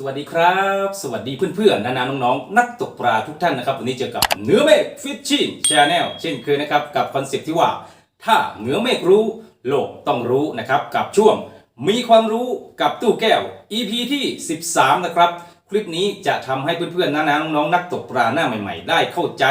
สวัสดีครับ สวัสดีเพื่อนๆนานาน้องๆ นักตกปลาทุกท่านนะครับ วันนี้เจอกับเนื้อเมฆฟิชชิ่งชาแนลเช่นเคยนะครับ กับคอนเซ็ปต์ที่ว่า ถ้าเนื้อเมฆรู้ โลกต้องรู้นะครับ กับช่วงมีความรู้กับตู้แก้ว EP ที่ 13 นะครับ คลิปนี้จะทำให้เพื่อนๆนานาน้องๆนักตกปลาหน้าใหม่ๆ ได้เข้าใจ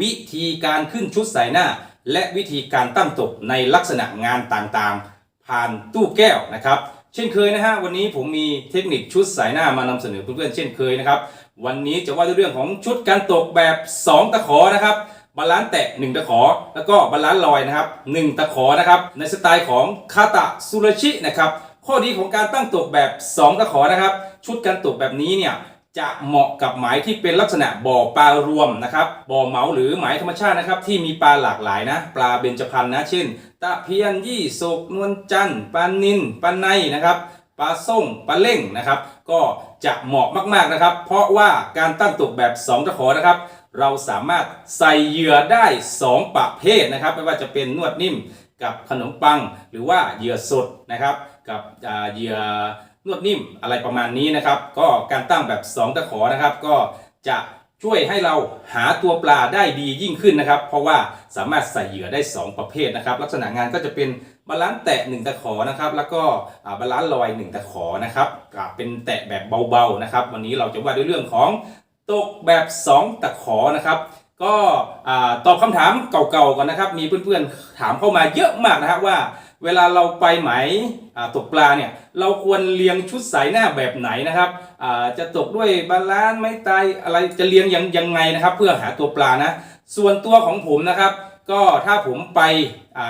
วิธีการขึ้นชุดสายหน้า และวิธีการตั้งตกในลักษณะงานต่างๆ ผ่านตู้แก้วนะครับ เช่นเคยนะฮะวันนี้ผมมีเทคนิคชุดสายหน้ามานำเสนอเพื่อนๆเช่นเคยนะครับวันนี้จะว่าด้วยเรื่องของชุดการตกแบบ 2 ตะขอนะครับบาลานซ์แตะ 1 ตะขอ แล้วก็บาลานซ์ลอยนะครับ 1 ตะขอนะครับในสไตล์ของคาตะซูรชินะครับข้อดีของการตั้งตกแบบ 2 ตะขอนะครับ ชุดการตกแบบนี้เนี่ยจะเหมาะกับหมายที่เป็นลักษณะบ่อปลารวมนะครับบ่อเหมาหรือหมายธรรมชาตินะครับที่มีปลาหลากหลายนะ ปลาเบญจพรรณนะ เช่น ตะเพียนยี่สุกนวลจันทร์ปลานินปลาในนะครับปลาส้มปลาเล่งนะครับ ก็จะเหมาะมากๆนะครับ เพราะว่าการตั้งตกแบบ 2 ตะขอนะครับ เราสามารถใส่เหยื่อได้ 2 ประเภทนะครับ ไม่ว่าจะเป็นนวดนิ่มกับขนมปัง หรือว่าเหยื่อสดนะครับ กับเหยื่อนวดนิ่มอะไรประมาณนี้นะครับ ก็การตั้งแบบ 2 ตะขอนะครับ ก็จะ ช่วยให้เราหาตัวปลาได้ดียิ่งขึ้นนะครับ เพราะว่าสามารถใส่เหยื่อได้ 2 ประเภทนะครับ ลักษณะงานก็จะเป็นบาลานซ์แตะ 1 ตะขอนะครับ แล้วก็บาลานซ์ลอย 1 ตะขอนะครับก็เป็นแตะแบบเบาๆนะครับ วันนี้เราจะว่าด้วยเรื่องของตกแบบ 2 ตะขอนะครับก็ตอบคำถามเก่าๆก่อนนะครับ มีเพื่อนๆถามเข้ามาเยอะมากนะครับว่า เวลาเราไปไหมายตกปลาเนี่ยเราควรเรียงชุดสายหน้าแบบไหนนะครับจะตกด้วยบาลานซ์ไม้ตายอะไรจะเรียงยังยังไงนะครับ เพื่อหาตัวปลานะ ส่วนตัวของผมนะครับ ก็ถ้าผมไป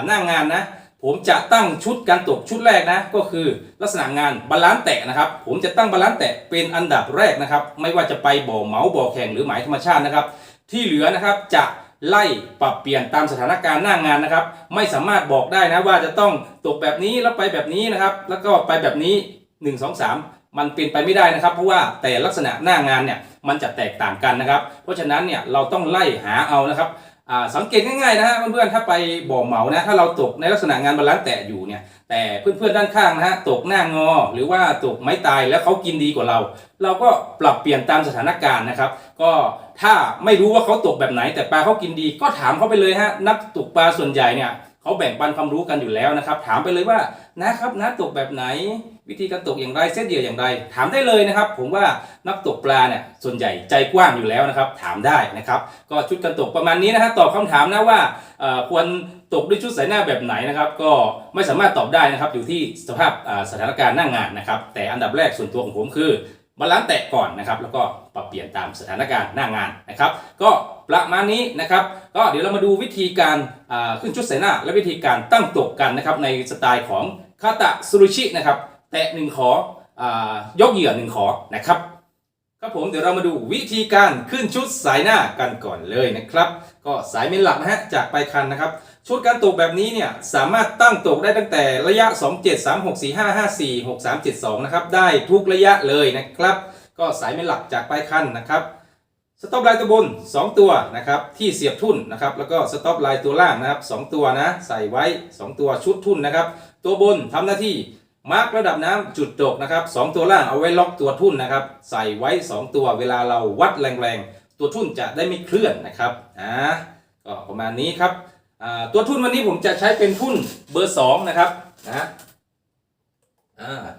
หน้างานนะ ผมจะตั้งชุดการตกชุดแรกนะ ก็คือลักษณะงานบาลานซ์แตะนะครับ ผมจะตั้งบาลานซ์แตะเป็นอันดับแรกนะครับ ไม่ว่าจะไปบ่อเหมาบ่อแข่งหรือหมายธรรมชาตินะครับ ที่เหลือนะครับจะ ไล่ปรับเปลี่ยนตามสถานการณ์หน้างานนะครับ ไม่สามารถบอกได้นะว่าจะต้องตกแบบนี้แล้วไปแบบนี้นะครับ แล้วก็ไปแบบนี้ 1 2 3 มันเป็นไปไม่ได้นะครับ เพราะว่าแต่ลักษณะหน้างานเนี่ยมันจะแตกต่างกันนะครับ เพราะฉะนั้นเนี่ยเราต้องไล่หาเอานะครับสังเกตง่ายๆนะฮะเพื่อนๆถ้าไปบ่อเหมานะถ้าเราตกในลักษณะงานบาลานซ์แตะอยู่เนี่ยแต่เพื่อนๆด้านข้างนะฮะตกหน้างอ หรือว่าตกไม้ตายแล้วเขากินดีกว่าเรา เราก็ปรับเปลี่ยนตามสถานการณ์นะครับ ก็ ถ้าไม่รู้ว่าเขาตกแบบไหน แต่ปลาเขากินดีก็ถามเขาไปเลยฮะนักตกปลาส่วนใหญ่เนี่ยเขาแบ่งปันความรู้กันอยู่แล้วนะครับ ถามไปเลยว่านะครับนะตกแบบไหน วิธีการตกอย่างไรเซตเหยื่ออย่างไร ถามได้เลยนะครับ ผมว่านักตกปลาเนี่ยส่วนใหญ่ใจกว้างอยู่แล้วนะครับ ถามได้นะครับ ก็ชุดการตกประมาณนี้นะฮะตอบคำถามนะว่าควรตกด้วยชุดสายหน้าแบบไหนนะครับ ก็ไม่สามารถตอบได้นะครับอยู่ที่สภาพสถานการณ์หน้างงานนะครับ แต่อันดับแรกส่วนตัวของผมคือ บาล้านซ์แตะก่อนนะครับแล้วก็ปรับเปลี่ยนตามสถานการณ์หน้างานนะครับ ก็ประมาณนี้นะครับ ก็เดี๋ยวเรามาดูวิธีการขึ้นชุดใส่หน้า และวิธีการตั้งตกกันนะครับในสไตล์ของคาตะซูรุชินะครับแตะหนึ่งขออยกเหยื่อหนึ่งขอนะครับครับผมเดี๋ยวเรามาดูวิธีการขึ้นชุดสายหน้ากันก่อนเลยนะครับ ก็สายเมนหลักนะฮะจากปลายคันนะครับ ชุดการตกแบบนี้เนี่ยสามารถตั้งตกได้ตั้งแต่ระยะ 2 7 3 6 4 5 5 4 6 3 7 2 นะครับ ได้ทุกระยะเลยนะครับ ก็สายเมนหลักจากปลายคันนะครับสต็อปลายตัวบน 2 ตัวนะครับที่เสียบทุ่นนะครับแล้วก็สต็อปลายตัวล่างนะครับ 2 ตัวนะใส่ไว้ 2 ตัวชุดทุ่นนะครับ ตัวบนทำหน้าที่มาร์กระดับน้ำจุดตกนะครับสองตัวล่างเอาไว้ล็อกตัวทุ่นนะครับ ใส่ไว้ 2 ตัวเวลาเราวัดแรงๆ ตัวทุ่นจะได้ไม่เคลื่อนนะครับอ่าก็ประมาณนี้ครับ ตัวทุนวันนี้ผมจะใช้เป็นทุนเบอร์ 2 นะครับนะ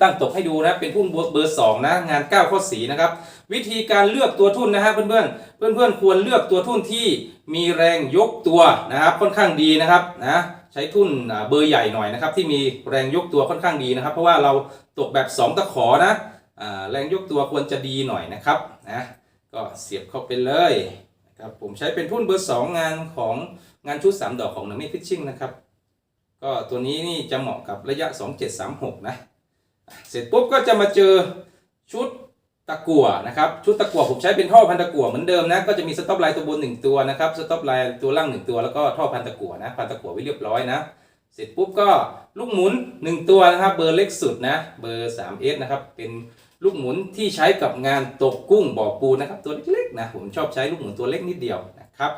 ตั้งตกให้ดูนะเป็นทุนเบอร์ 2 นะ งาน 9 ข้อสีนะครับ วิธีการเลือกตัวทุนนะฮะเพื่อนๆเพื่อนๆควรเลือกตัวทุนที่มีแรงยกตัวนะครับค่อนข้างดีนะครับนะใช้ทุนเบอร์ใหญ่หน่อยนะครับ ที่มีแรงยกตัวค่อนข้างดีนะครับ เพราะว่าเราตกแบบ 2 ตะขอนะแรงยกตัวควรจะดีหน่อยนะครับนะก็เสียบเข้าไปเลยครับผมใช้เป็นทุนเบอร์ 2 งานของ งานชุด 3 ดอกของหนังเมฆฟิชชิ่งนะครับ ก็ตัวนี้นี่จะเหมาะกับระยะ 2736 นะ เสร็จปุ๊บก็จะมาเจอชุดตะกั่วนะครับ ชุดตะกั่วผมใช้เป็นท่อพันตะกั่วเหมือนเดิมนะ ก็จะมีสต็อปไลน์ตัวบนหนึ่งตัวนะครับ สต็อปไลน์ตัวล่างหนึ่งตัวแล้วก็ท่อพันตะกั่วนะ พันตะกั่วไว้เรียบร้อยนะ เสร็จปุ๊บก็ลูกหมุน 1 ตัวนะครับ เบอร์เล็กสุดนะ เบอร์ 3S นะครับ เป็นลูกหมุนที่ใช้กับงานตกกุ้งบ่อปูนะครับ ตัวเล็กๆนะ ผมชอบใช้ลูกหมุนตัวเล็กนิดเดียวนะครับ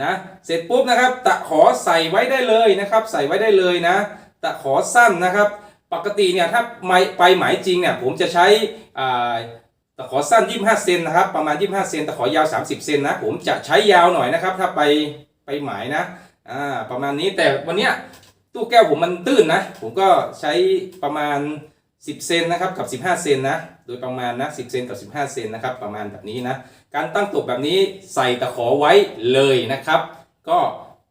นะเสร็จปุ๊บนะครับตะขอใส่ไว้ได้เลยนะครับ ใส่ไว้ได้เลยนะ ตะขอสั้นนะครับ ปกติเนี่ยถ้าไม่ไปหมายจริงเนี่ยผมจะใช้ตตะขอสั้น 25 เซนนะครับ ประมาณ 25 เซนตะขอยาว 30 เซนนะผมจะใช้ยาวหน่อยนะครับ ถ้าไปไปหมายนะอ่าประมาณนี้แต่วันเนี้ยตู้แก้วผมมันตื้นนะ ผมก็ใช้ประมาณ 10 เซนนะครับกับ 15 เซนนะ โดยประมาณนะ 10 เซนกับ 15 เซนนะครับ ประมาณแบบนี้นะ การตั้งตกแบบนี้ใส่ตะขอไว้เลยนะครับ ก็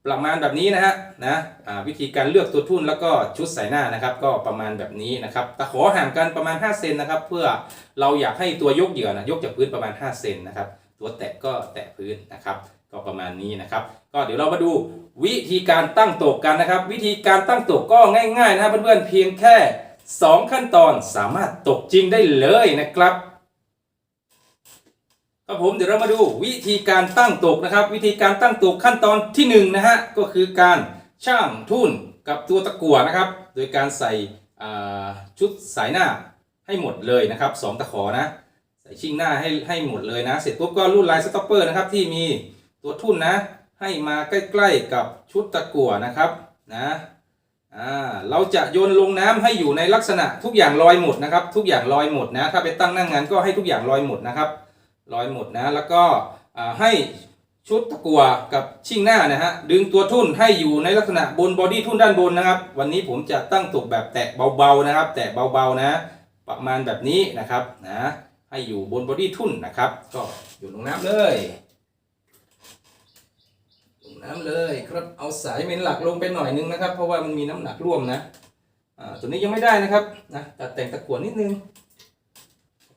ประมาณแบบนี้นะฮะนะวิธีการเลือกตัวทุ่นแล้วก็ชุดใส่หน้านะครับ ก็ประมาณแบบนี้นะครับตะขอห่างกันประมาณ 5 เซนนะครับ เพื่อเราอยากให้ตัวยกเหยื่อนะยกจากพื้นประมาณ 5 เซนนะครับ ตัวแตะก็แตะพื้นนะครับ ก็ประมาณนี้นะครับ ก็เดี๋ยวเรามาดูวิธีการตั้งตกกันนะครับ วิธีการตั้งตกก็ง่ายๆนะเพื่อนๆเพียงแค่ 2 ขั้นตอนสามารถตกจริงได้เลยนะครับครับผมเดี๋ยวเรามาดูวิธีการตั้งตกนะครับ วิธีการตั้งตกขั้นตอนที่1นงนะฮะก็คือการช่างทุ่นกับตัวตะกั่วนะครับ โดยการใส่ชุดสายหน้าให้หมดเลยนะครับสองตะขอนะใส่ชิ่งหน้าให้ให้หมดเลยนะ เสร็จปุ๊บก็รูดลายสต็อปเปอร์นะครับที่มีตัวทุ่นนะ ให้มาใกล้ๆกับชุดตะกั่วนะครับนะ เราจะโยนลงน้ำให้อยู่ในลักษณะทุกอย่างลอยหมดนะครับ ทุกอย่างลอยหมดนะ ถ้าไปตั้งนั่งงานก็ให้ทุกอย่างลอยหมดนะครับลอยหมดนะแล้วก็ให้ชุดตะกัวกับชิ่งหน้านะฮะดึงตัวทุ่นให้อยู่ในลักษณะบนบอดี้ทุ่นด้านบนนะครับ วันนี้ผมจะตั้งตกแบบแตะเบาๆนะครับ แตะเบาๆนะ ประมาณแบบนี้นะครับนะให้อยู่บนบอดี้ทุ่นนะครับ ก็อยู่ลงน้ำเลย น้ำเลยครับเอาสายเมนหลักลงไปหน่อยนึงนะครับ เพราะว่ามันมีน้ำหนักร่วมนะอ่าตัวนี้ยังไม่ได้นะครับนะตัดแต่งตะกั่วนิดนึง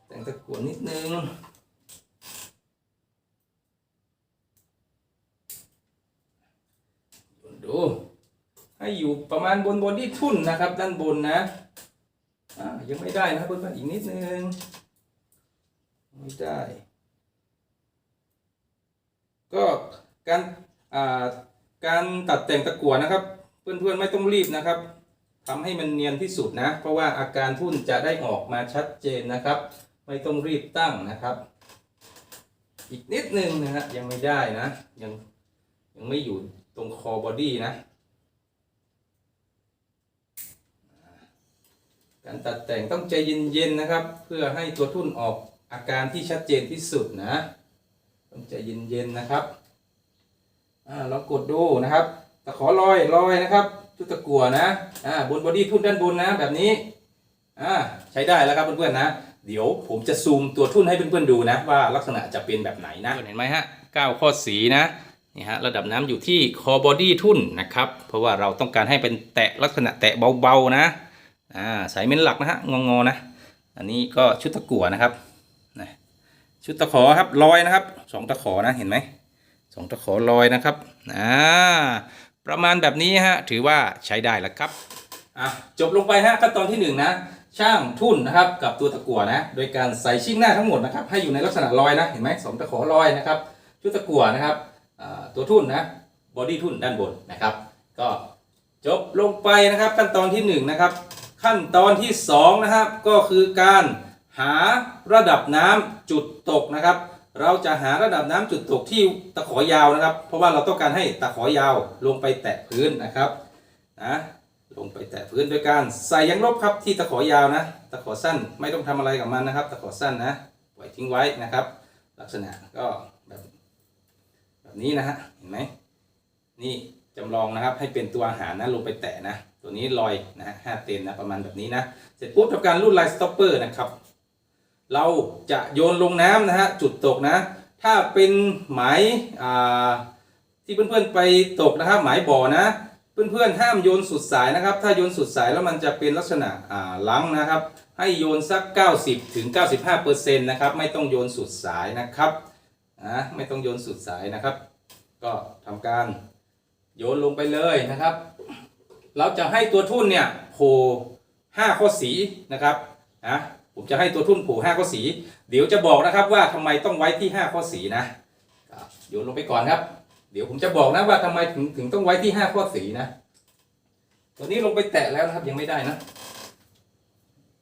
แต่งตะกั่วนิดนึงดูให้อยู่ประมาณบนบนที่ทุ่นนะครับ ด้านบนนะอ่ายังไม่ได้นะครับเพื่อนๆอีกนิดนึงไม่ได้ ก็การ การตัดแต่งตะกั่วนะครับ เพื่อนๆไม่ต้องรีบนะครับทำให้มันเนียนที่สุดนะ เพราะว่าอาการทุ่นจะได้ออกมาชัดเจนนะครับ ไม่ต้องรีบตั้งนะครับ อีกนิดนึงนะฮะยังไม่ได้นะยังยังไม่อยู่ตรงคอบอดี้นะการตัดแต่งต้องใจเย็นๆนะครับ เพื่อให้ตัวทุ่นออกอาการที่ชัดเจนที่สุดนะ ต้องใจเย็นๆนะครับ อ่าเรากดดูนะครับตะขอลอยลอยนะครับชุดตะกั่วนะอ่าบนบอดี้ทุ่นด้านบนนะแบบนี้อ่าใช้ได้แล้วครับเพื่อนๆนะเดี๋ยวผมจะซูมตัวทุ่นให้เพื่อนๆดูนะว่าลักษณะจะเป็นแบบไหนนะเห็นไหมฮะเก้าข้อสีนะนี่ฮะระดับน้ำอยู่ที่คอบอดี้ทุ่นนะครับเพราะว่าเราต้องการให้เป็นแตะลักษณะแตะเบาๆนะอ่าสายเม้นหลักนะฮะงองๆนะ อันนี้ก็ชุดตะกั่วนะครับนะชุดตะขอครับลอยนะครับสองตะขอนะเห็นไหม สองตะขอลอยนะครับอ่าประมาณแบบนี้ฮะถือว่าใช้ได้แล้วครับอะจบลงไปฮะขั้นตอนที่หนึ่งนะช่างทุ่นนะครับกับตัวตะกั่วนะ โดยการใส่ชิ่งหน้าทั้งหมดนะครับให้อยู่ในลักษณะลอยนะเห็นไหมสองตะขอลอยนะครับชุดตะกั่วนะครับอ่าตัวทุ่นนะบอดี้ทุ่นด้านบนนะครับ ก็จบลงไปนะครับ ขั้นตอนที่1นงนะครับขั้นตอนที่2นะครับก็คือการหาระดับน้ำจุดตกนะครับ เราจะหาระดับน้ำจุดตกที่ตะขอยาวนะครับ เพราะว่าเราต้องการให้ตะขอยาวลงไปแตะพื้นนะครับนะลงไปแตะพื้นโดยการใส่ยางลบครับที่ตะขอยาวนะ ตะขอสั้นไม่ต้องทำอะไรกับมันนะครับ ตะขอสั้นนะปล่อยทิ้งไว้นะครับ ลักษณะก็แบบแบบนี้นะฮะเห็นไหมนี่จำลองนะครับให้เป็นตัวอาหารนะลงไปแตะนะ ตัวนี้ลอยนะฮะห้าเซนนะประมาณแบบนี้นะ เสร็จปุ๊บทำการรูดลายสต็อปเปอร์นะครับ เราจะโยนลงน้ำนะฮะจุดตกนะ ถ้าเป็นหมายที่เพื่อนๆไปตกนะครับหมายบ่อนะเพื่อนๆห้ามโยนสุดสายนะครับ ถ้าโยนสุดสายแล้วมันจะเป็นลักษณะลังนะครับ ให้โยนสัก 90ถึง95%นะครับไม่ต้องโยนสุดสายนะครับนะไม่ต้องโยนสุดสายนะครับ ก็ทำการโยนลงไปเลยนะครับ เราจะให้ตัวทุ่นเนี่ยโผล่ห้าข้อสีนะครับนะ ผมจะให้ตัวทุ่นโผล่ห้าข้อสี เดี๋ยวจะบอกนะครับว่าทำไมต้องไว้ที่ห้าข้อสีนะโยนลงไปก่อนครับ เดี๋ยวผมจะบอกนะว่าทำไมถึงถึงต้องไว้ที่ห้าข้อสีนะตัวนี้ลงไปแตะแล้วนะครับยังไม่ได้นะ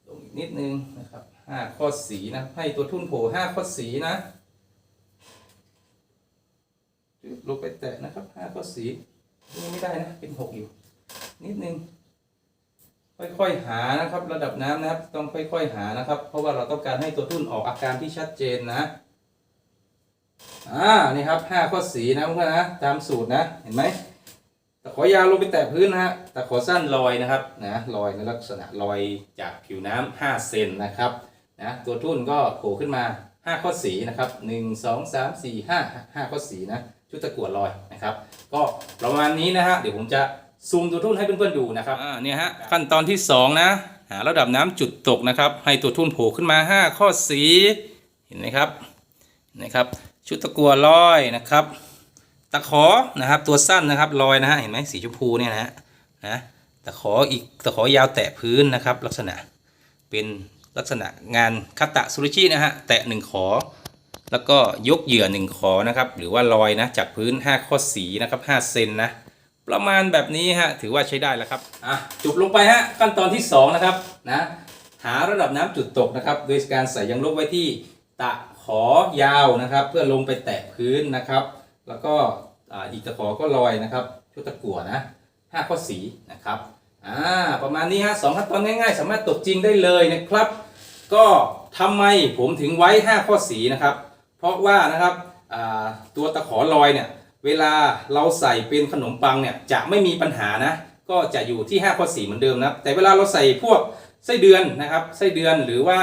ลงอีกนิดนึงนะครับห้าข้อสีนะให้ตัวทุ่นโผล่ห้าข้อสีนะลงไปแตะนะครับห้าข้อสียังไม่ได้นะเป็นหกอยู่ นิดนึง ค่อยๆหานะครับ ระดับน้ำนะครับ ต้องค่อยๆหานะครับ เพราะว่าเราต้องการให้ตัวทุ่นออกอาการที่ชัดเจนนะอ่านี่ครับห้าข้อสีนะเพื่อนนะตามสูตรนะเห็นไหมตะขอยาวลงไปแตะพื้นนะฮะตะขอสั้นลอยนะครับนะลอยในลักษณะลอยจากผิวน้ำห้าเซนนะครับนะตัวทุ่นก็โผล่ขึ้นมาห้าข้อสีนะครับหนึ่งสองสามสี่ห้าห้าข้อสีนะชุดตะกั่วลอยนะครับ ก็ประมาณนี้นะฮะเดี๋ยวผมจะ ซูมตัวทุ่นให้เพื่อนๆดูนะครับอ่าเนี่ยฮะขั้นตอนที่สองนะหาระดับน้ำจุดตกนะครับ ให้ตัวทุ่นโผล่ขึ้นมาห้าข้อสีเห็นไหมครับนไหมครับ ชุดตะกัวลอยนะครับ ตะขอนะครับตัวสั้นนะครับลอยนะฮะเห็นไหมสีชมพูเนี่ยนะฮะนะตะขออีกตะขอยาวแตะพื้นนะครับ ลักษณะเป็นลักษณะงานคัตะสุรุชินะฮะแตะหนึ่งขอ แล้วก็ยกเหยื่อหนึ่งขอนะครับ หรือว่าลอยนะจากพื้น 5 ข้อสีนะครับ5เซนนะ ประมาณแบบนี้ฮะถือว่าใช้ได้แล้วครับอะจบลงไปฮะขั้นตอนที่ 2 นะครับนะหาระดับน้ำจุดตกนะครับ โดยการใส่ยางลบไว้ที่ตะขอยาวนะครับ เพื่อลงไปแตะพื้นนะครับ แล้วก็อ่าอีกตะขอก็ลอยนะครับชุดตะกั่วนะห้าข้อสีนะครับอ่าประมาณนี้ฮะสองขั้นตอนง่าย ๆ สามารถตกจริงได้เลยนะครับ ก็ทำไมผมถึงไว้ 5 ข้อสีนะครับ เพราะว่านะครับอ่าตัวตะขอลอยเนี่ย เวลาเราใส่เป็นขนมปังเนี่ยจะไม่มีปัญหานะ ก็จะอยู่ที่5ข้อสีเหมือนเดิมนะแต่เวลาเราใส่พวกไส้เดือนนะครับไส้เดือนหรือว่า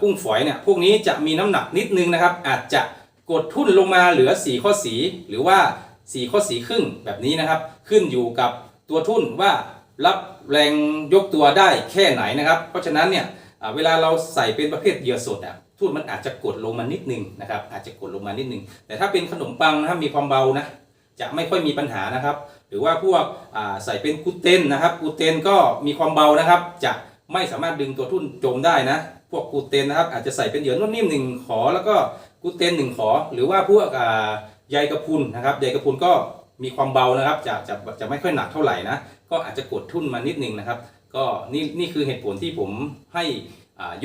กุ้งฝอยเนี่ยพวกนี้จะมีน้ำหนักนิดนึงนะครับ อาจจะกดทุ่นลงมาเหลือ 4 ข้อสีหรือว่า 4 ข้อสีครึ่งแบบนี้นะครับ ขึ้นอยู่กับตัวทุ่นว่ารับแรงยกตัวได้แค่ไหนนะครับ เพราะฉะนั้นเนี่ยเวลาเราใส่เป็นประเภทเหยื่อสดอะ ทุ่นมันอาจจะกดลงมานิดนึงนะครับอาจจะกดลงมานิดนึง แต่ถ้าเป็นขนมปังนะครับมีความเบานะจะไม่ค่อยมีปัญหานะครับ หรือว่าพวกใส่เป็นกูเตนนะครับกูเตนก็มีความเบานะครับ จะไม่สามารถดึงตัวทุ่นจมได้นะ พวกกูเตนนะครับ อาจจะใส่เป็นเหยื่อนุ่มนิ่มหนึ่งขอ แล้วก็กูเตนหนึ่งขอ หรือว่าพวกใยกระพุนนะครับใยกระพุนก็มีความเบานะครับจะจะจะไม่ค่อยหนักเท่าไหร่นะก็อาจจะกดทุ่นมานิดนึงนะครับ ก็นี่นี่คือเหตุผลที่ผมให้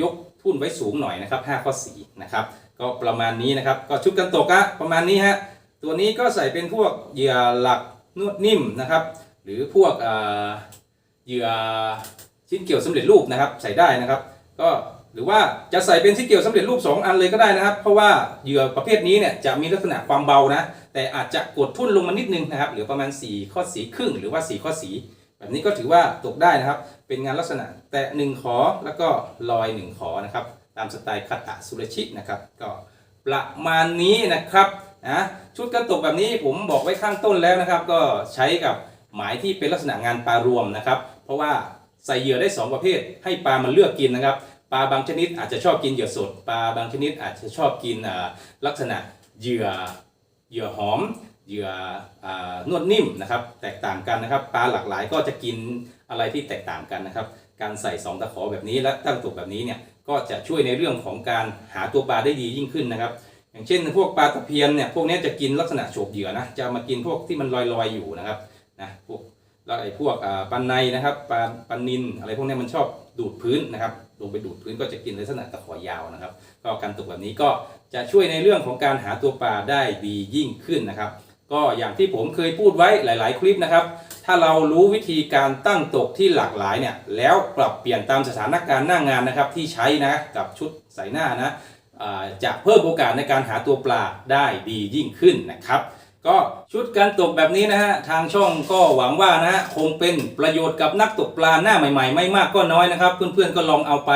ยกทุนไว้สูงหน่อยนะครับ5ข้อสีนะครับก็ประมาณนี้นะครับก็ชุดกันตกอะประมาณนี้ฮะตัวนี้ก็ใส่เป็นพวกเหยื่อหลักนวดนิ่มนะครับ หรือพวกเหยื่อชิ้นเกี่ยวสำเร็จรูปนะครับใส่ได้นะครับ ก็หรือว่าจะใส่เป็นชิ้นเกี่ยวสำเร็จรูป 2 อันเลยก็ได้นะครับ เพราะว่าเหยื่อประเภทนี้เนี่ยจะมีลักษณะความเบานะแต่อาจจะกดทุ่นลงมานิดนึงนะครับเหลือประมาณ 4 ข้อสีครึ่งหรือว่า 4 ข้อสี แบบนี้ก็ถือว่าตกได้นะครับ เป็นงานลักษณะแตะหนึ่งขอแล้วก็ลอยหนึ่งขอนะครับ ตามสไตล์คาตะสุรชินะครับ ก็ประมาณนี้นะครับนะชุดกระตกแบบนี้ผมบอกไว้ข้างต้นแล้วนะครับ ก็ใช้กับหมายที่เป็นลักษณะงานปลารวมนะครับ เพราะว่าใส่เหยื่อได้ 2 ประเภท ให้ปลามันเลือกกินนะครับปลาบางชนิดอาจจะชอบกินเหยื่อสดปลาบางชนิดอาจจะชอบกินอ่าลักษณะเหยื่อเหยื่อหอม เหยื่ออานวดนิ่มนะครับ แตกต่างกันนะครับ ปลาหลากหลายก็จะกินอะไรที่แตกต่างกันนะครับ การใส่สองตะขอแบบนี้และตั้งตกแบบนี้เนี่ยก็จะช่วยในเรื่องของการหาตัวปลาได้ดียิ่งขึ้นนะครับ อย่างเช่น พวกปลาตะเพียนเนี่ยพวกนี้จะกินลักษณะโฉบเหยื่อนะจะมากินพวกที่มันลอยๆอยู่นะครับนะพวกแล้วไอ้พวกปลาในนะครับปลาปลานินอะไรพวกนี้มันชอบดูดพื้นนะครับลงไปดูดพื้นก็จะกินลักษณะตะขอยาวนะครับ ก็การตกแบบนี้ก็จะช่วยในเรื่องของการหาตัวปลาได้ดียิ่งขึ้นนะครับ ก็อย่างที่ผมเคยพูดไว้หลาย ๆ คลิปนะครับ ถ้าเรารู้วิธีการตั้งตกที่หลากหลายเนี่ย แล้วปรับเปลี่ยนตามสถานการณ์หน้างานนะครับที่ใช้นะกับชุดใส่หน้านะจะเพิ่มโอกาสในการหาตัวปลาได้ดียิ่งขึ้นนะครับ ก็ชุดการตกแบบนี้นะฮะทางช่องก็หวังว่านะฮะคงเป็นประโยชน์กับนักตกปลาหน้าใหม่ ๆ ไม่มากก็น้อยนะครับ เพื่อนๆก็ลองเอาไป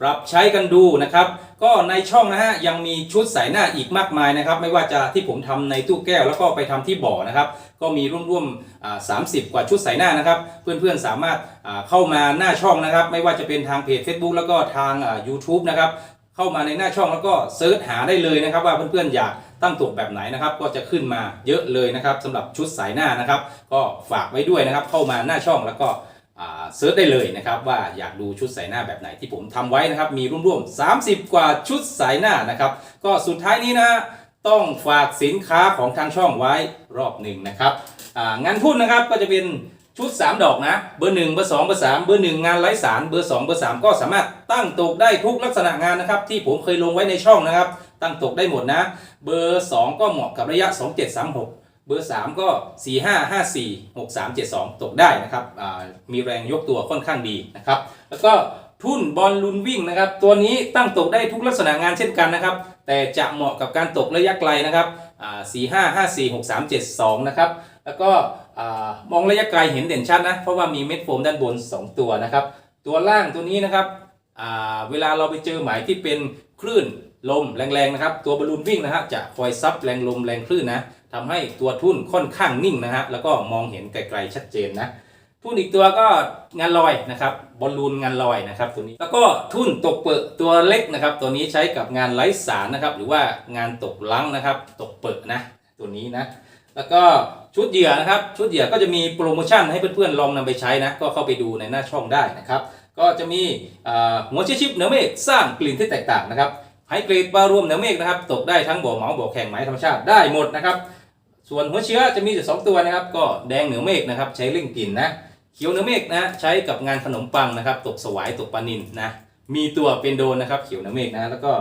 ปรับใช้กันดูนะครับ ก็ในช่องนะฮะยังมีชุดใส่หน้าอีกมากมายนะครับ ไม่ว่าจะที่ผมทำในตู้แก้วแล้วก็ไปทำที่บ่อนะครับ ก็มีร่วมๆอ่า30กว่าชุดใส่หน้านะครับ เพื่อนๆสามารถเข้ามาหน้าช่องนะครับ ไม่ว่าจะเป็นทางเพจ Facebook แล้วก็ทางอ่า YouTube นะครับเข้ามาในหน้าช่องแล้วก็เซิร์ชหาได้เลยนะครับ ว่าเพื่อนๆอยากตั้งตกแบบไหนนะครับ ก็จะขึ้นมาเยอะเลยนะครับสำหรับชุดสายหน้านะครับ ก็ฝากไว้ด้วยนะครับ เข้ามาหน้าช่องแล้วก็ เซิร์ชได้เลยนะครับว่าอยากดูชุดสายหน้าแบบไหนที่ผมทำไว้นะครับ มีร่วมๆ 30 กว่าชุดสายหน้านะครับ ก็สุดท้ายนี้นะต้องฝากสินค้าของทางช่องไว้รอบหนึ่งนะครับงานทุ่นนะครับก็จะเป็นชุด 3 ดอกนะ เบอร์ 1 เบอร์ 2 เบอร์ 3 เบอร์ 1 งานไร้สาร เบอร์ 2 เบอร์ 3 ก็สามารถตั้งตกได้ทุกลักษณะงานนะครับ ที่ผมเคยลงไว้ในช่องนะครับ ตั้งตกได้หมดนะ เบอร์ 2 ก็เหมาะกับระยะ 2736 เบอร์ 3 ก็ 4 5 5 4 6 3 7 2 ตกได้นะครับมีแรงยกตัวค่อนข้างดีนะครับ แล้วก็ทุ่นบอลลูนวิ่งนะครับ ตัวนี้ตั้งตกได้ทุกลักษณะงานเช่นกันนะครับ แต่จะเหมาะกับการตกระยะไกลนะครับอ่า4 5 5 4 6 3 7 2นะครับ แล้วก็มองระยะไกลเห็นเด่นชัดนะ เพราะว่ามีเม็ดโฟมด้านบน 2 ตัวนะครับ ตัวล่างตัวนี้นะครับเวลาเราไปเจอหมายที่เป็นคลื่นลมแรงๆนะครับ ตัวบอลลูนวิ่งนะฮะจะคอยซับแรงลมแรงคลื่นนะ ทำให้ตัวทุ่นค่อนข้างนิ่งนะฮะแล้วก็มองเห็นไกลๆชัดเจนนะทุ่นอีกตัวก็งานลอยนะครับบอลลูนงานลอยนะครับตัวนี้แล้วก็ทุ่นตกเปิดตัวเล็กนะครับ ตัวนี้ใช้กับงานไร้สารนะครับ หรือว่างานตกลังนะครับ ตกเปิดนะ ตัวนี้นะ แล้วก็ชุดเหยื่อนะครับ ชุดเหยื่อก็จะมีโปรโมชั่นให้เพื่อนๆลองนำไปใช้นะก็เข้าไปดูในหน้าช่องได้นะครับ ก็จะมีอ่าหัวชื้อชิปเหนือเมฆสร้างกลิ่นที่แตกต่างนะครับไฮเกรดปลารวมเหนือเมฆนะครับ ตกได้ทั้งบ่อเหมาบ่อแข่งไม้ธรรมชาติได้หมดนะครับ ส่วนหัวเชื้อจะมีอยู่สองตัวนะครับ ก็แดงเหนือเมฆนะครับ ใช้เร่งกลิ่นนะเขียวเหนือเมฆนะใช้กับงานขนมปังนะครับ ตกสวายตกปลานินนะมีตัวเป็นโดนนะครับเขียวเหนือเมฆนะแล้วก็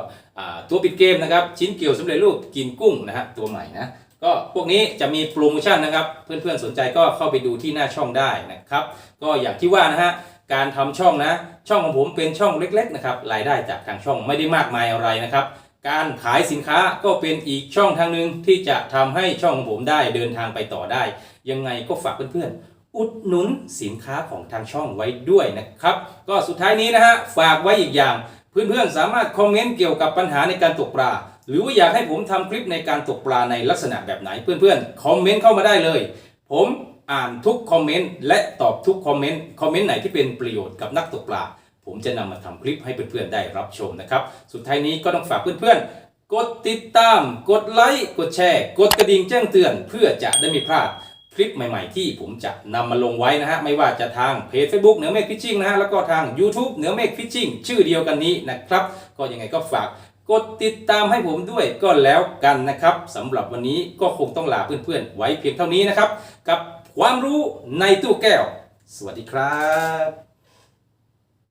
ตัวปิดเกมนะครับ ชิ้นเกี่ยวสำเร็จรูปกินกุ้งนะฮะตัวใหม่นะก็พวกนี้จะมีโปรโมชั่นนะครับ เพื่อนๆสนใจก็เข้าไปดูที่หน้าช่องได้นะครับ ก็อย่างที่ว่านะฮะการทำช่องนะ ช่องของผมเป็นช่องเล็ก ๆ นะครับรายได้จากทางช่องไม่ได้มากมายอะไรนะครับ การขายสินค้าก็เป็นอีกช่องทางหนึ่งที่จะทำให้ช่องของผมได้เดินทางไปต่อได้ ยังไงก็ฝากเพื่อนๆ อุดหนุนสินค้าของทางช่องไว้ด้วยนะครับ ก็สุดท้ายนี้นะฮะฝากไว้อีกอย่าง เพื่อนๆสามารถคอมเมนต์เกี่ยวกับปัญหาในการตกปลาหรือว่าอยากให้ผมทำคลิปในการตกปลาในลักษณะแบบไหนเพื่อนๆคอมเมนต์เข้ามาได้เลย ผมอ่านทุกคอมเมนต์และตอบทุกคอมเมนต์คอมเมนต์ไหนที่เป็นประโยชน์กับนักตกปลา ผมจะนำมาทำคลิปให้เพื่อนๆได้รับชมนะครับ สุดท้ายนี้ก็ต้องฝากเพื่อนๆ กดติดตาม กดไลค์ กดแชร์ กดกระดิ่งแจ้งเตือน เพื่อจะได้ไม่พลาดคลิปใหม่ๆ ที่ผมจะนำมาลงไว้นะฮะ ไม่ว่าจะทางเพจ Facebook เหนือเมฆฟิชชิ่งนะฮะ แล้วก็ทาง YouTube เหนือเมฆฟิชชิ่งชื่อเดียวกันนี้นะครับ ก็ยังไงก็ฝากกดติดตามให้ผมด้วยก็แล้วกันนะครับสำหรับวันนี้ก็คงต้องลาเพื่อนๆ ไว้เพียงเท่านี้นะครับ กับความรู้ในตู้แก้ว สวัสดีครับ